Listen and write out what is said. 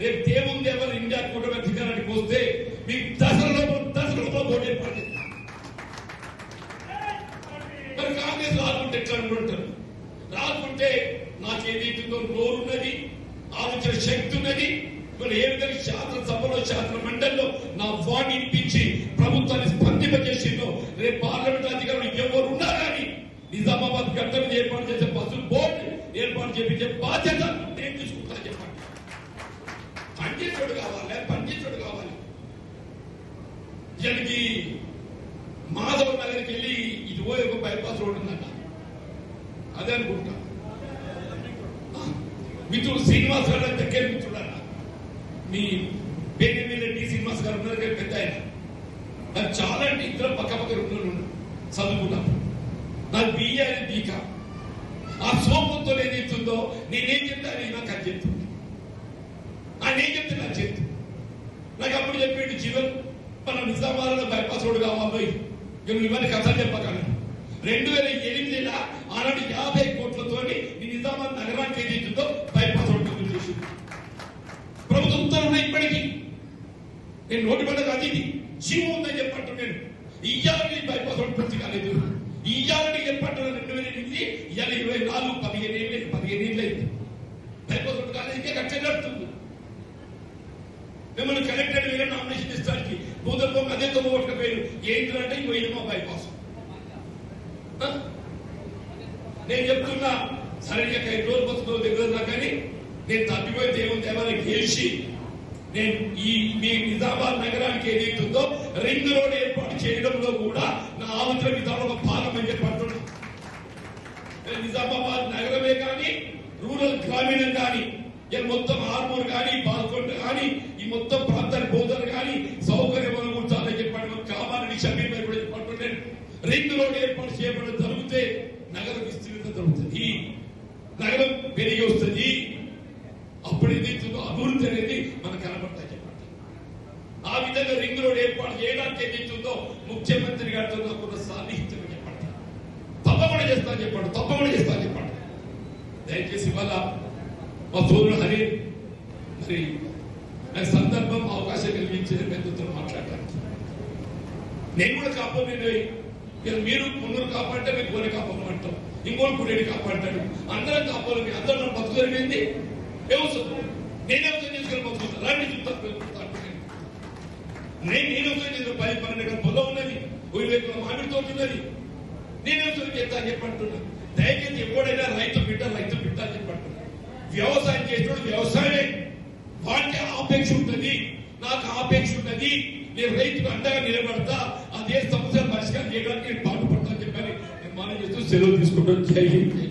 రేపు దేవుని దేవర ఇండియా కూటమి అధికారానికి వస్తే మీ దశలో దశలో పోటీ ఏర్పాటు మరి కాంగ్రెస్ రాకుంటే ఎట్లా అనుకుంటారు? రాకుంటే నాకు ఏదైతుందో నోరున్నది ఆలోచన శక్తి ఉన్నది. మరి ఏ విధంగా శాసనసభలో శాసన మండలిలో నా వాణి ఇప్పించి ప్రభుత్వాన్ని స్పందింపజేసిందో రేపు పార్లమెంట్ అధికారులు ఎవరు ఉన్నా కానీ నిజామాబాద్ గడ్డ ఏర్పాటు చేసే బస్సు బోర్డు ఏర్పాటు చేపించే బాధ్యత నేను తీసుకుంటా చెప్పండి. పండించడు కావాలి పనిచేసేవాడు కావాలి. ఇతనికి మాధవ్ నగర్కి వెళ్ళి ఇటు పోయి ఒక బైపాస్ రోడ్ ఉందంట. అదే అనుకుంటా. మిత్రుడు శ్రీనివాస్ గారు దగ్గర మిత్రుడు అన్న మీ పేరు మీద డి శ్రీనివాస్ గారు ఉన్నారు పెద్ద ఆయన. నాకు చాలా అంటే ఇద్దరు పక్క పక్క రెండు చదువుకున్నాను నాకు బీఏ అని బీకా ఆ సోమంతో ఏదైతుందో నేనేం చెప్తాను నాకు అది చెప్తాను ఆయన ఏం చెప్తే నాకు చెప్తుంది నాకు అప్పుడు చెప్పిండు జీవన్ మన నిజామాబాద్ బైపాస్ రోడ్ కావాలి ఇక నువ్వు ఇవన్నీ కథలు చెప్పకండి. రెండు వేల ఎనిమిదిలో ఆనాడు యాభై కోట్లతోని ఈ నిజామాబాద్ నగరానికి ఏదైతుందో బైపాస్ రోడ్ మంజూరు చేసింది. ప్రభుత్వం ఉత్తర్వులు ఇప్పటికీ. నేను నోటి పడ్డ అది జీవం ఉందని చెప్పట్టు నేను. ఇయ్యాలని బైపాస్ రోడ్ పూర్తి కాలేదు. ఇయ్యాలని చెప్పట్టు రెండు వేల ఎనిమిది ఇవాళ ఇరవై నాలుగు పదిహేను ఏళ్ళు పదిహేను ఏళ్ళు అయింది. బైపాస్ రోడ్ కాలేదు ఇంకా కట్టే నడుతుంది మిమ్మల్ని కలెక్టర్ వేరే నామినేషన్ ఇస్తానికి. భూతత్వం అదే తొమ్మిది ఓట్కపోయారు ఏంటంటే ఇంకో ఇనుమా బైపాస్ నేను చెప్తున్నా సరిగ్గా ఐదు రోజులు దగ్గర కానీ నేను తప్పిపోయి దేవుని దేవాలయం గెలిచి నేను ఈ మీ నిజామాబాద్ నగరానికి ఏదైతుందో రింగ్ రోడ్ ఏర్పాటు చేయడంలో కూడా నా ఆలోచన విధానం ఒక భాగం అని చెప్పి నిజామాబాద్ నగరమే కానీ రూరల్ గ్రామీణం కానీ ఇలా మొత్తం ఆర్మూర్ కానీ పాల్గొంటు కానీ ఈ మొత్తం ప్రాంతానికి బోధన కానీ సౌకర్యం అనుకుంటానని చెప్పాడు. కావాలని షమీర్ కూడా రింగ్ రోడ్ ఏర్పాటు చేయబడడం జరిగితే నగర విస్తీర్ణత జరుగుతుంది నగరం పెరిగి వస్తుంది. అప్పుడు ఏదైతుందో అభివృద్ధి అనేది మనకు కనబడతా చెప్పండి. ఆ విధంగా రింగ్ రోడ్ ఏర్పాటు చేయడానికి ఏదైతుందో ముఖ్యమంత్రి గారితో నాకున్న సాన్నిహిత్యం చెప్పండి. తప్పకుండా చేస్తా చెప్పండి తప్పకుండా చేస్తా చెప్పండి. దయచేసి మళ్ళా మా సోదరుడు హరి మరి నాకు సందర్భం అవకాశం కలిగించింది పెద్దతో మాట్లాడటానికి నేను కూడా కాపాడు మీరు కొందరు కాపాడితే మీకు కొన్ని కాపాడమంటాం. ఇంకోటి కురేడి కాపాడతాడు అందరం కాపాడు మీ అందరం మన బతుకు జరిగింది ఏమవుతుంది నేనే అవసరం చేసుకుని బతుకుతాను. రండి చూస్తాను నేను నేను అవసరం చేసుకుని పది పన్నెండు ఎకరాల పొలం ఉన్నది. ఒక మామిడి తోట ఉన్నది. నేను అవసరం చేస్తా అని చెప్పంటున్నా దయచేసి ఎప్పుడైనా వ్యవసాయం చేసినప్పుడు వ్యవసాయమే వాటికి ఆపేక్ష ఉంటుంది నాకు ఆపేక్ష ఉన్నది నేను రైతుకు అండగా నిలబడతా అదే సమస్య పరిష్కారం చేయడానికి నేను పాటుపడతా అని చెప్పని నేను మనం చేస్తూ సెలవు తీసుకుంటాను జై హింద్ జై